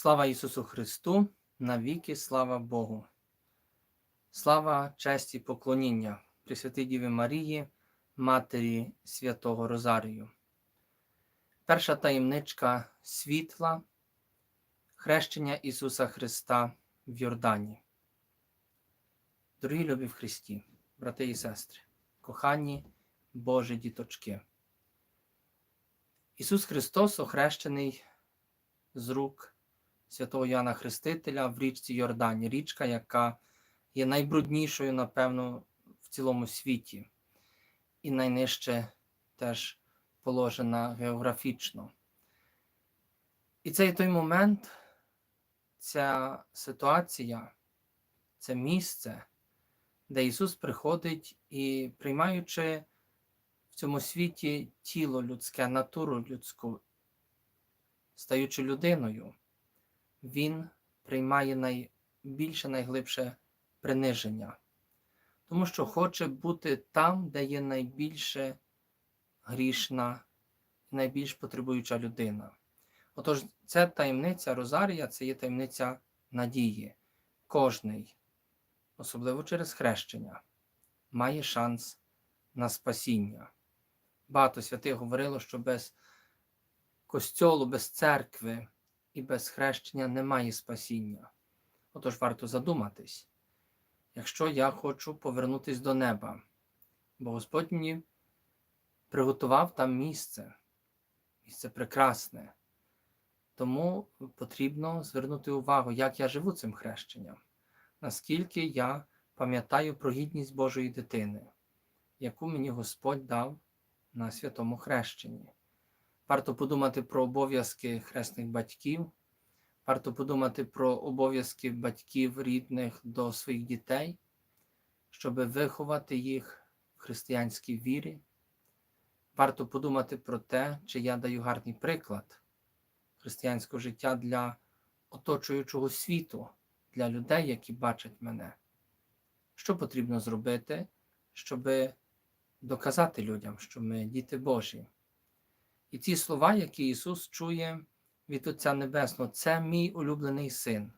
Слава Ісусу Христу, навіки слава Богу. Слава честі поклоніння Пресвятій Діві Марії, Матері Святого Розарію. Перша таємничка світла, хрещення Ісуса Христа в Йордані. Дорогі любі в Христі, брати і сестри, кохані Божі діточки. Ісус Христос охрещений з рук святого Яна Хрестителя в річці Йордані, річка, яка є найбруднішою, напевно, в цілому світі, і найнижче теж положена географічно. І цей той момент, ця ситуація, це місце, де Ісус приходить і, приймаючи в цьому світі тіло людське, натуру людську, стаючи людиною, Він приймає найбільше, найглибше приниження, тому що хоче бути там, де є найбільше грішна, найбільш потребуюча людина. Отож, ця таємниця Розарія це є таємниця надії. Кожний, особливо через хрещення, має шанс на спасіння. Багато святих говорило, що без костьолу, без церкви і без хрещення немає спасіння. Отож варто задуматись, якщо я хочу повернутися до неба, бо Господь мені приготував там місце, місце прекрасне. Тому потрібно звернути увагу, як я живу цим хрещенням, наскільки я пам'ятаю про гідність Божої дитини, яку мені Господь дав на святому хрещенні. Варто подумати про обов'язки хресних батьків, варто подумати про обов'язки батьків рідних до своїх дітей, щоб виховати їх в християнській вірі. Варто подумати про те, чи я даю гарний приклад християнського життя для оточуючого світу, для людей, які бачать мене. Що потрібно зробити, щоб доказати людям, що ми діти Божі. І ці слова, які Ісус чує від Отця Небесного, це мій улюблений син.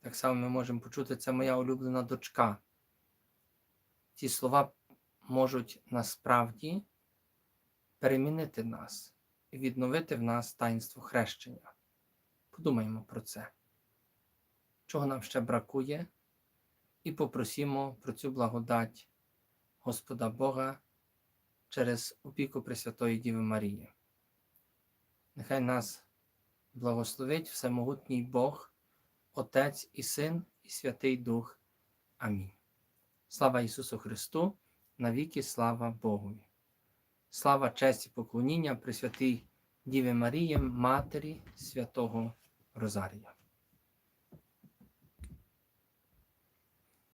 Так само ми можемо почути, це моя улюблена дочка. Ці слова можуть насправді перемінити нас і відновити в нас таїнство хрещення. Подумаємо про це, чого нам ще бракує, і попросімо про цю благодать Господа Бога через опіку Пресвятої Діви Марії. Нехай нас благословить Всемогутній Бог, Отець і Син, і Святий Дух. Амінь. Слава Ісусу Христу, навіки слава Богові. Слава честь і поклоніння Пресвятій Діві Марії, Матері Святого Розарія.